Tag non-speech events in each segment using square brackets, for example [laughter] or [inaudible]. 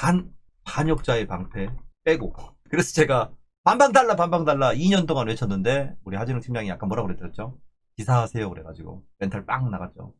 단 반역자의 방패 빼고 그래서 제가 반방 달라 반방 달라 2년 동안 외쳤는데 우리 하진웅 팀장이 약간 뭐라고 그랬죠? 기사하세요 그래가지고 멘탈 빵 나갔죠.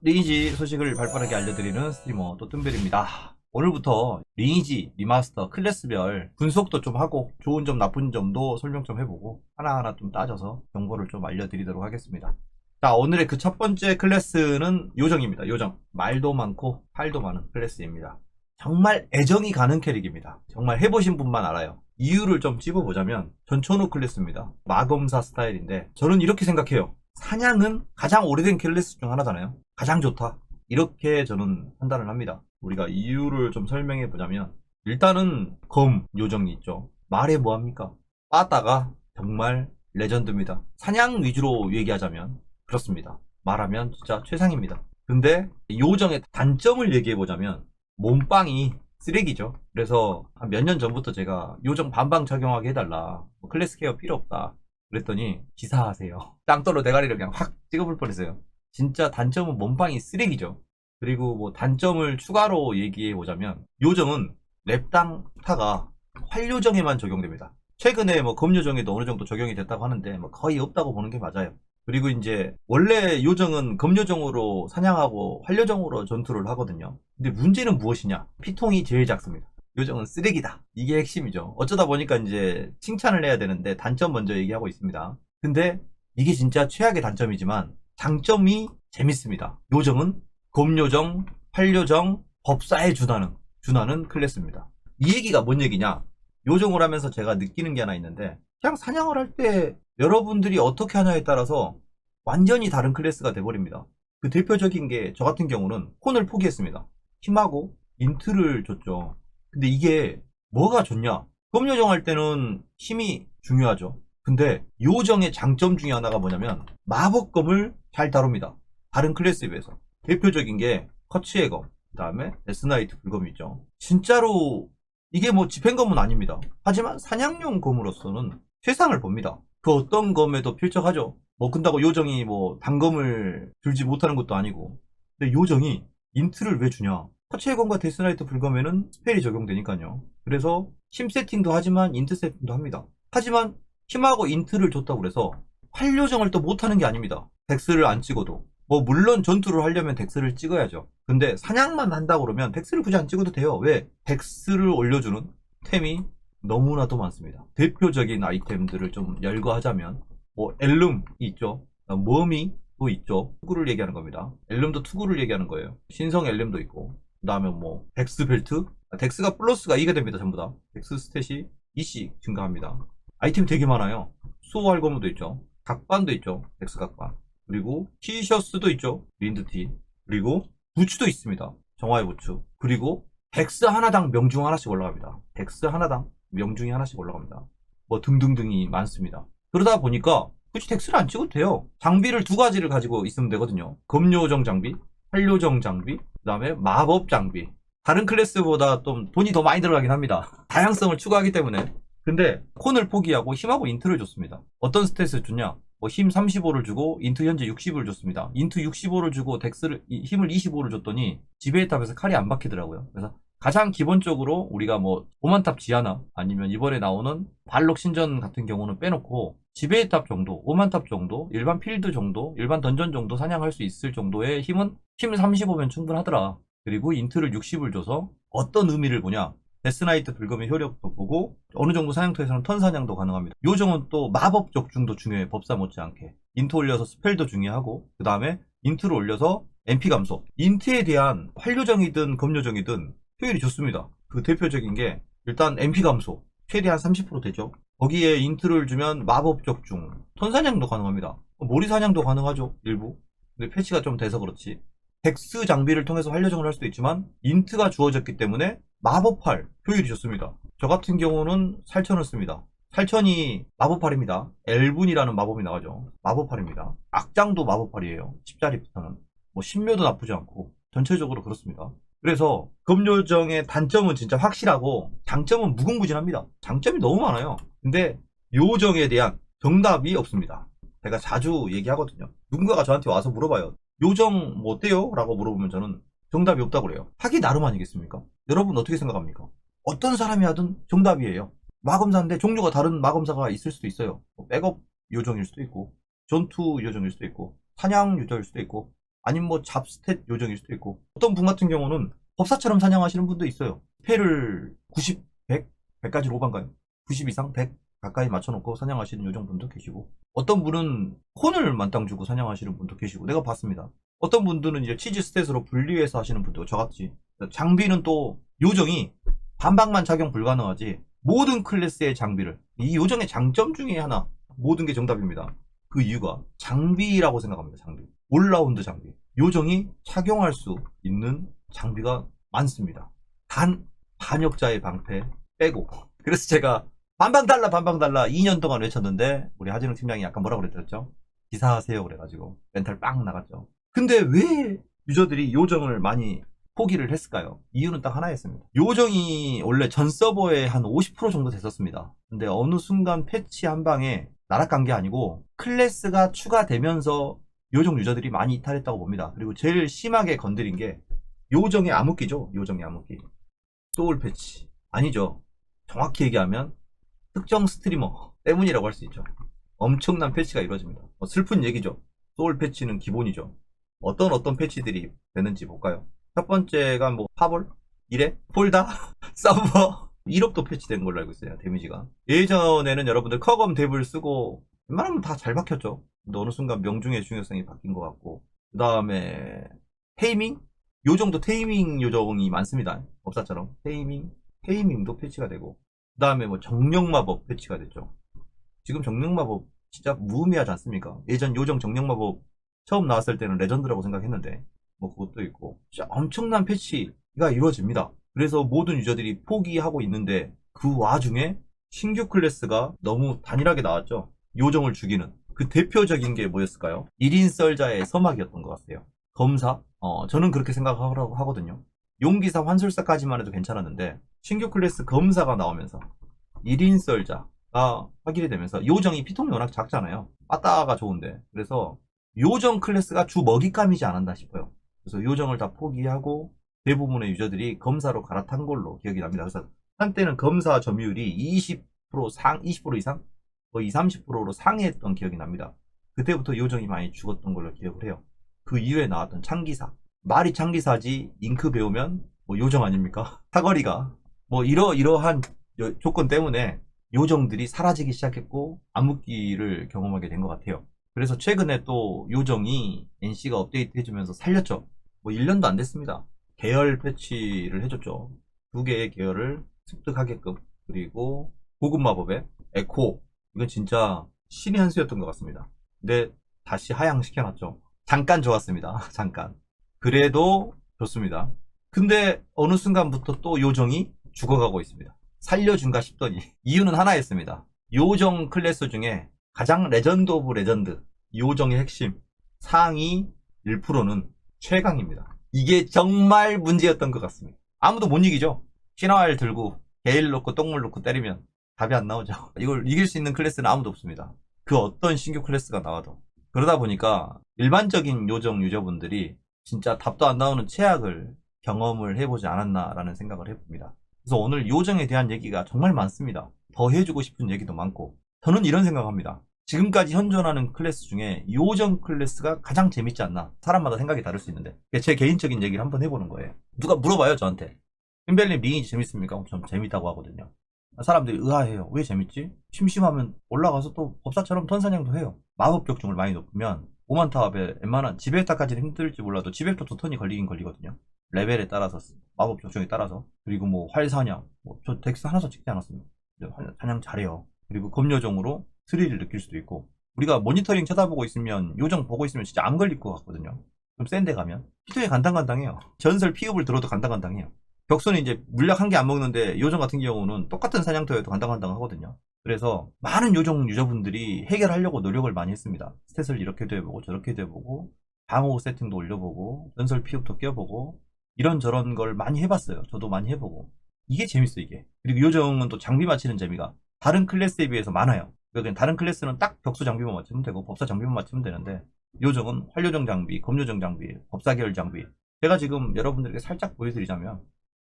리니지 소식을 발빠르게 알려드리는 스트리머 또 뜸벨입니다. 오늘부터 리니지 리마스터 클래스별 분석도 좀 하고 좋은 점 나쁜 점도 설명 좀 해보고 하나하나 좀 따져서 정보를 좀 알려드리도록 하겠습니다. 자 오늘의 그 첫 번째 클래스는 요정입니다. 요정 말도 많고 팔도 많은 클래스입니다. 정말 애정이 가는 캐릭입니다. 정말 해보신 분만 알아요. 이유를 좀 찝어보자면 전천후 클래스입니다. 마검사 스타일인데 저는 이렇게 생각해요. 사냥은 가장 오래된 클래스 중 하나잖아요. 가장 좋다. 이렇게 저는 판단을 합니다. 우리가 이유를 좀 설명해 보자면 일단은 검 요정이 있죠. 말해 뭐합니까? 빠따가 정말 레전드입니다. 사냥 위주로 얘기하자면 그렇습니다. 말하면 진짜 최상입니다. 근데 요정의 단점을 얘기해 보자면 몸빵이 쓰레기죠. 그래서 한 몇 년 전부터 제가 요정 반방 착용하게 해달라. 뭐 클래스 케어 필요 없다. 그랬더니 기사하세요. [laughs] 땅돌로 대가리를 그냥 확 찍어볼 뻔했어요. 진짜 단점은 몸빵이 쓰레기죠. 그리고 뭐 단점을 추가로 얘기해 보자면 요정은 랩당 타가 활요정에만 적용됩니다. 최근에 뭐 검요정에도 어느 정도 적용이 됐다고 하는데 뭐 거의 없다고 보는 게 맞아요. 그리고 이제 원래 요정은 검요정으로 사냥하고 활요정으로 전투를 하거든요. 근데 문제는 무엇이냐? 피통이 제일 작습니다. 요정은 쓰레기다. 이게 핵심이죠. 어쩌다 보니까 이제 칭찬을 해야 되는데 단점 먼저 얘기하고 있습니다. 근데 이게 진짜 최악의 단점이지만 장점이 재밌습니다. 요정은 검요정, 활요정, 법사에 준하는 준하는 클래스입니다. 이 얘기가 뭔 얘기냐? 요정을 하면서 제가 느끼는 게 하나 있는데 그냥 사냥을 할 때 여러분들이 어떻게 하냐에 따라서 완전히 다른 클래스가 돼버립니다. 그 대표적인 게 저 같은 경우는 콘을 포기했습니다. 힘하고 인트를 줬죠. 근데 이게 뭐가 좋냐? 검요정 할 때는 힘이 중요하죠. 근데 요정의 장점 중에 하나가 뭐냐면 마법검을 잘 다룹니다. 다른 클래스에 비해서. 대표적인 게 커치의 검, 그 다음에 데스나이트 불검이 있죠. 진짜로 이게 뭐 집행검은 아닙니다. 하지만 사냥용 검으로서는 최상을 봅니다. 그 어떤 검에도 필적하죠. 뭐 근다고 요정이 뭐 단검을 들지 못하는 것도 아니고. 근데 요정이 인트를 왜 주냐? 커치의 검과 데스나이트 불검에는 스펠이 적용되니까요. 그래서 힘 세팅도 하지만 인트 세팅도 합니다. 하지만 힘하고 인트를 줬다고 그래서 활요정을 또 못하는 게 아닙니다. 덱스를 안 찍어도. 뭐 물론 전투를 하려면 덱스를 찍어야죠. 근데 사냥만 한다고 그러면 덱스를 굳이 안 찍어도 돼요. 왜? 덱스를 올려주는 템이 너무나도 많습니다. 대표적인 아이템들을 좀 열거하자면 뭐 엘름이 있죠. 머미도 있죠. 투구를 얘기하는 겁니다. 엘름도 투구를 얘기하는 거예요. 신성 엘름도 있고 그 다음에 뭐 덱스 벨트 아, 덱스가 플러스가 2가 됩니다. 전부 다. 덱스 스탯이 2씩 증가합니다. 아이템 되게 많아요. 수호할 거무도 있죠. 각반도 있죠. 덱스 각반. 그리고 티셔츠도 있죠. 린드티. 그리고 부츠도 있습니다. 정화의 부츠. 그리고 덱스 하나당 명중 하나씩 올라갑니다. 덱스 하나당 명중이 하나씩 올라갑니다. 뭐 등등등이 많습니다. 그러다 보니까 굳이 덱스를 안 찍어도 돼요. 장비를 두 가지를 가지고 있으면 되거든요. 검요정 장비, 활요정 장비, 그 다음에 마법 장비. 다른 클래스보다 좀 돈이 더 많이 들어가긴 합니다. [laughs] 다양성을 추구하기 때문에. 근데 콘을 포기하고 힘하고 인트를 줬습니다. 어떤 스탯을 줬냐? 뭐힘 35를 주고 인트 현재 60을 줬습니다. 인트 65를 주고 덱스를 이- 힘을 25를 줬더니 지배의 탑에서 칼이 안 박히더라고요. 그래서 가장 기본적으로 우리가 뭐 오만탑 지하나 아니면 이번에 나오는 발록 신전 같은 경우는 빼놓고 지배의 탑 정도, 오만탑 정도, 일반 필드 정도, 일반 던전 정도 사냥할 수 있을 정도의 힘은 힘 35면 충분하더라. 그리고 인트를 60을 줘서 어떤 의미를 보냐? 데스나이트 불검의 효력도 보고 어느 정도 사냥터에서는 턴 사냥도 가능합니다. 요정은 또 마법 적중도 중요해 법사 못지않게 인트 올려서 스펠도 중요하고 그 다음에 인트를 올려서 MP 감소 인트에 대한 활요정이든 검요정이든 효율이 좋습니다. 그 대표적인 게 일단 MP 감소 최대한 30% 되죠. 거기에 인트를 주면 마법 적중 턴 사냥도 가능합니다. 모리 사냥도 가능하죠 일부. 근데 패치가 좀 돼서 그렇지. 덱스 장비를 통해서 활요정을 할 수도 있지만 인트가 주어졌기 때문에 마법팔 효율이 좋습니다. 저 같은 경우는 살천을 씁니다. 살천이 마법팔입니다. 엘분이라는 마법이 나가죠. 마법팔입니다. 악장도 마법팔이에요. 10자리부터는. 뭐 신묘도 나쁘지 않고 전체적으로 그렇습니다. 그래서 검요정의 단점은 진짜 확실하고 장점은 무궁무진합니다. 장점이 너무 많아요. 근데 요정에 대한 정답이 없습니다. 제가 자주 얘기하거든요. 누군가가 저한테 와서 물어봐요. 요정 뭐 어때요? 라고 물어보면 저는 정답이 없다고 그래요. 하기 나름 아니겠습니까? 여러분 어떻게 생각합니까? 어떤 사람이 하든 정답이에요. 마검사인데 종류가 다른 마검사가 있을 수도 있어요. 뭐 백업 요정일 수도 있고, 전투 요정일 수도 있고, 사냥 요정일 수도 있고, 아니면 뭐 잡스탯 요정일 수도 있고, 어떤 분 같은 경우는 법사처럼 사냥하시는 분도 있어요. 패를 90, 100, 100까지 오반가요? 90 이상, 100 가까이 맞춰놓고 사냥하시는 요정분도 계시고, 어떤 분은 혼을 만땅 주고 사냥하시는 분도 계시고, 내가 봤습니다. 어떤 분들은 이제 치즈 스탯으로 분리해서 하시는 분도 저같이. 장비는 또 요정이 반박만 착용 불가능하지, 모든 클래스의 장비를, 이 요정의 장점 중에 하나, 모든 게 정답입니다. 그 이유가 장비라고 생각합니다, 장비. 올라운드 장비. 요정이 착용할 수 있는 장비가 많습니다. 단, 반역자의 방패 빼고. [laughs] 그래서 제가 반방 달라, 반방 달라 2년 동안 외쳤는데, 우리 하진웅 팀장이 약간 뭐라고 그랬죠? 기사하세요. 그래가지고, 멘탈 빵 나갔죠. 근데 왜 유저들이 요정을 많이 포기를 했을까요? 이유는 딱 하나였습니다. 요정이 원래 전 서버에 한 50% 정도 됐었습니다. 근데 어느 순간 패치 한 방에 나락간 게 아니고 클래스가 추가되면서 요정 유저들이 많이 이탈했다고 봅니다. 그리고 제일 심하게 건드린 게 요정의 암흑기죠. 요정의 암흑기. 소울 패치. 아니죠. 정확히 얘기하면 특정 스트리머 때문이라고 할 수 있죠. 엄청난 패치가 이루어집니다. 뭐 슬픈 얘기죠. 소울 패치는 기본이죠. 어떤 어떤 패치들이 되는지 볼까요? 첫 번째가 뭐 파볼, 1회, 폴다, [laughs] 서버 1업도 패치된 걸로 알고 있어요. 데미지가. 예전에는 여러분들 커검 탭을 쓰고 웬만하면 다 잘 박혔죠. 근데 어느 순간 명중의 중요성이 바뀐 것 같고 그 다음에 테이밍? 요정도 테이밍 요정이 많습니다. 법사처럼 테이밍, 테이밍도 패치가 되고 그 다음에 뭐 정령마법 패치가 됐죠. 지금 정령마법 진짜 무의미하지 않습니까? 예전 요정 정령마법 처음 나왔을 때는 레전드라고 생각했는데 뭐 그것도 있고 진짜 엄청난 패치가 이루어집니다. 그래서 모든 유저들이 포기하고 있는데 그 와중에 신규 클래스가 너무 단일하게 나왔죠. 요정을 죽이는 그 대표적인 게 뭐였을까요? 1인 썰자의 서막이었던 것 같아요. 검사? 어, 저는 그렇게 생각하라고 하거든요. 용기사 환술사까지만 해도 괜찮았는데 신규 클래스 검사가 나오면서 1인 썰자가 확인이 되면서 요정이 피통이 워낙 작잖아요. 빠따가 좋은데 그래서 요정 클래스가 주 먹잇감이지 않았나 싶어요. 그래서 요정을 다 포기하고 대부분의 유저들이 검사로 갈아탄 걸로 기억이 납니다. 그래서 한때는 검사 점유율이 20% 상, 20% 이상? 거의 30%로 상회했던 기억이 납니다. 그때부터 요정이 많이 죽었던 걸로 기억을 해요. 그 이후에 나왔던 창기사. 말이 창기사지 잉크 배우면 뭐 요정 아닙니까? [laughs] 사거리가 뭐 이러 이러한 요- 조건 때문에 요정들이 사라지기 시작했고 암흑기를 경험하게 된 것 같아요. 그래서 최근에 또 요정이 NC가 업데이트 해주면서 살렸죠. 뭐 1년도 안 됐습니다. 계열 패치를 해줬죠. 두 개의 계열을 습득하게끔. 그리고 고급 마법의 에코. 이건 진짜 신의 한 수였던 것 같습니다. 근데 다시 하향시켜놨죠. 잠깐 좋았습니다. [laughs] 잠깐. 그래도 좋습니다. 근데 어느 순간부터 또 요정이 죽어가고 있습니다. 살려준가 싶더니 이유는 하나였습니다. 요정 클래스 중에 가장 레전드 오브 레전드 요정의 핵심 상위 1%는 최강입니다. 이게 정말 문제였던 것 같습니다. 아무도 못 이기죠. 신화알 들고 게일 놓고 똥물 놓고 때리면 답이 안 나오죠. [laughs] 이걸 이길 수 있는 클래스는 아무도 없습니다. 그 어떤 신규 클래스가 나와도 그러다 보니까 일반적인 요정 유저분들이 진짜 답도 안 나오는 최악을 경험을 해보지 않았나라는 생각을 해봅니다. 그래서 오늘 요정에 대한 얘기가 정말 많습니다. 더 해주고 싶은 얘기도 많고 저는 이런 생각합니다. 지금까지 현존하는 클래스 중에 요정 클래스가 가장 재밌지 않나. 사람마다 생각이 다를 수 있는데 제 개인적인 얘기를 한번 해보는 거예요. 누가 물어봐요 저한테. 흰벨님 링이 재밌습니까? 전 재밌다고 하거든요. 사람들이 의아해요. 왜 재밌지? 심심하면 올라가서 또 법사처럼 턴사냥도 해요. 마법 격중을 많이 높으면 오만타업에 웬만한 지베타까지는 힘들지 몰라도 지베타도 턴이 걸리긴 걸리거든요. 레벨에 따라서 마법 격중에 따라서 그리고 뭐 활사냥 뭐 저 덱스 하나도 찍지 않았습니다. 활- 사냥 잘해요. 그리고 검요정으로 스릴을 느낄 수도 있고 우리가 모니터링 쳐다보고 있으면 요정 보고 있으면 진짜 안 걸릴 것 같거든요. 좀 센 데 가면 피투에 간당간당해요. 전설 피읍을 들어도 간당간당해요. 격수는 이제 물약 한 개 안 먹는데 요정 같은 경우는 똑같은 사냥터여도 간당간당 하거든요. 그래서 많은 요정 유저분들이 해결하려고 노력을 많이 했습니다. 스탯을 이렇게도 해보고 저렇게도 해보고 방어 세팅도 올려보고 전설 피읍도 껴보고 이런저런 걸 많이 해봤어요. 저도 많이 해보고 이게 재밌어 이게. 그리고 요정은 또 장비 맞히는 재미가 다른 클래스에 비해서 많아요. 그냥 다른 클래스는 딱 격수 장비만 맞추면 되고 법사 장비만 맞추면 되는데 요정은 활요정 장비, 검요정 장비, 법사 계열 장비. 제가 지금 여러분들에게 살짝 보여드리자면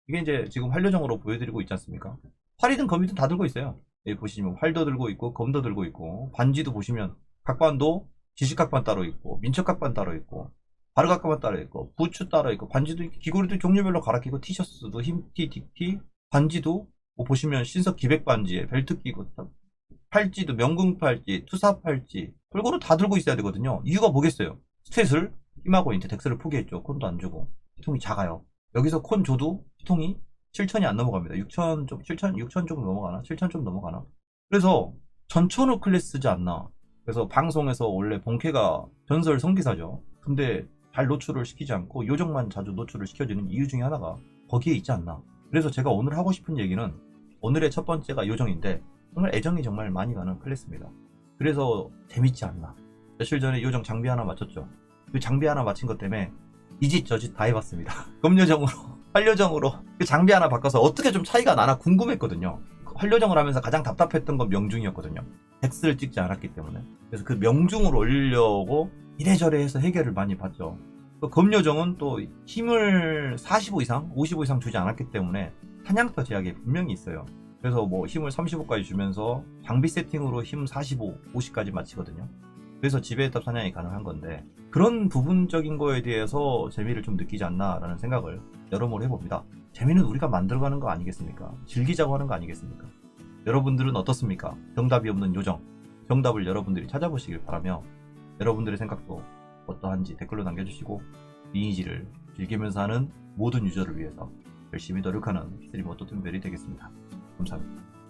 이게 이제 지금 활요정으로 보여드리고 있지 않습니까? 활이든 검이든 다 들고 있어요. 여기 보시면 활도 들고 있고 검도 들고 있고 반지도 보시면 각반도 지식각반 따로 있고 민첩각반 따로 있고 바르각반 따로 있고 부츠 따로 있고 반지도 있고, 귀걸이도 종류별로 갈아 끼고 티셔츠도 흰티 딕티 반지도 뭐 보시면 신석 기백 반지에 벨트 끼고 딱 팔찌도 명궁 팔찌 투사 팔찌 골고루 다 들고 있어야 되거든요. 이유가 뭐겠어요? 스탯을 힘하고 이제 덱스를 포기했죠. 콘도 안 주고. 피통이 작아요. 여기서 콘 줘도 피통이 7천이 안 넘어갑니다. 6천 좀 7천 6천 조금 넘어가나? 7천 좀 넘어가나? 그래서 전천후 클래스지 않나? 그래서 방송에서 원래 본캐가 전설 성기사죠. 근데 잘 노출을 시키지 않고 요정만 자주 노출을 시켜주는 이유 중에 하나가 거기에 있지 않나? 그래서 제가 오늘 하고 싶은 얘기는 오늘의 첫 번째가 요정인데 정말 애정이 정말 많이 가는 클래스입니다. 그래서 재밌지 않나. 며칠 전에 요정 장비 하나 맞췄죠. 그 장비 하나 맞힌 것 때문에 이 짓 저 짓 다 해봤습니다. [laughs] 검요정으로, 활요정으로 그 장비 하나 바꿔서 어떻게 좀 차이가 나나 궁금했거든요. 그 활요정을 하면서 가장 답답했던 건 명중이었거든요. 덱스를 찍지 않았기 때문에. 그래서 그 명중을 올리려고 이래저래 해서 해결을 많이 봤죠. 그 검요정은 또 힘을 45 이상, 55 이상 주지 않았기 때문에 사냥터 제약이 분명히 있어요. 그래서 뭐 힘을 35까지 주면서 장비 세팅으로 힘 45, 50까지 맞추거든요. 그래서 지배탑 사냥이 가능한 건데 그런 부분적인 거에 대해서 재미를 좀 느끼지 않나라는 생각을 여러모로 해봅니다. 재미는 우리가 만들어가는 거 아니겠습니까? 즐기자고 하는 거 아니겠습니까? 여러분들은 어떻습니까? 정답이 없는 요정. 정답을 여러분들이 찾아보시길 바라며 여러분들의 생각도 어떠한지 댓글로 남겨주시고 리니지를 즐기면서 하는 모든 유저를 위해서 열심히 노력하는 스트리머 또뜬별이 되겠습니다. 감사합니다.